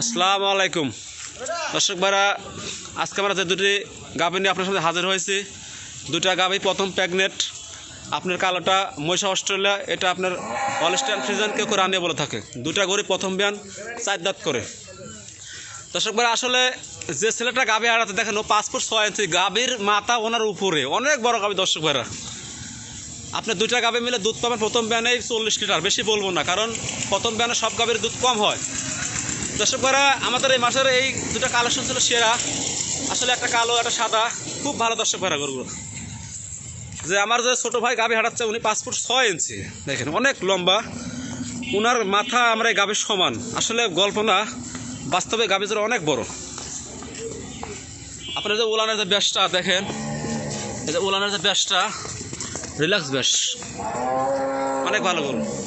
আসসালামু আলাইকুম। দর্শক ভাইরা, আজকে আমরা যে দুটি গাভী নিয়ে আপনার সাথে হাজির হয়েছি, দুটা গাভী, প্রথম প্রেগনেন্ট, আপনার কালোটা মহিষা অস্ট্রেলিয়া, এটা আপনার অলস্টান ফ্রিজান কেউ করে আনিয়ে বলে থাকে। দুটা গরি, প্রথম ব্যান, চার দাঁত করে। দর্শক ভাইরা, আসলে যে ছেলেটা গাভী হারাতে দেখেন ও ফুট ছয় ইঞ্চি, গাভীর মাথা ওনার উপরে, অনেক বড় গাভী দর্শক ভাইরা। আপনি দুটা গাভী মিলে দুধ পাবেন প্রথম ব্যানেই চল্লিশ লিটার, বেশি বলব না, কারণ প্রথম ব্যানে সব গাভীর দুধ কম হয়। দর্শক ভাইরা, আমাদের এই মাসের এই দুটো কালেকশন ছিল সেরা। আসলে একটা কালো, একটা সাদা। খুব ভালো দর্শক ভাইরা গরুগুলো। যে আমার যে ছোটো ভাই গাভী হাঁটাচ্ছে, উনি পাঁচ ফুট ছয় ইঞ্চি। দেখেন, অনেক লম্বা। উনার মাথা আমরা এই গাভীর সমান। আসলে গল্প না, বাস্তবে গাভী জোড়া অনেক বড়। আপনার যে উলানের যে ব্যাসটা, দেখেন। এই যে উলানের যে ব্যাসটা, রিল্যাক্স ব্যাস। অনেক ভালো গরু।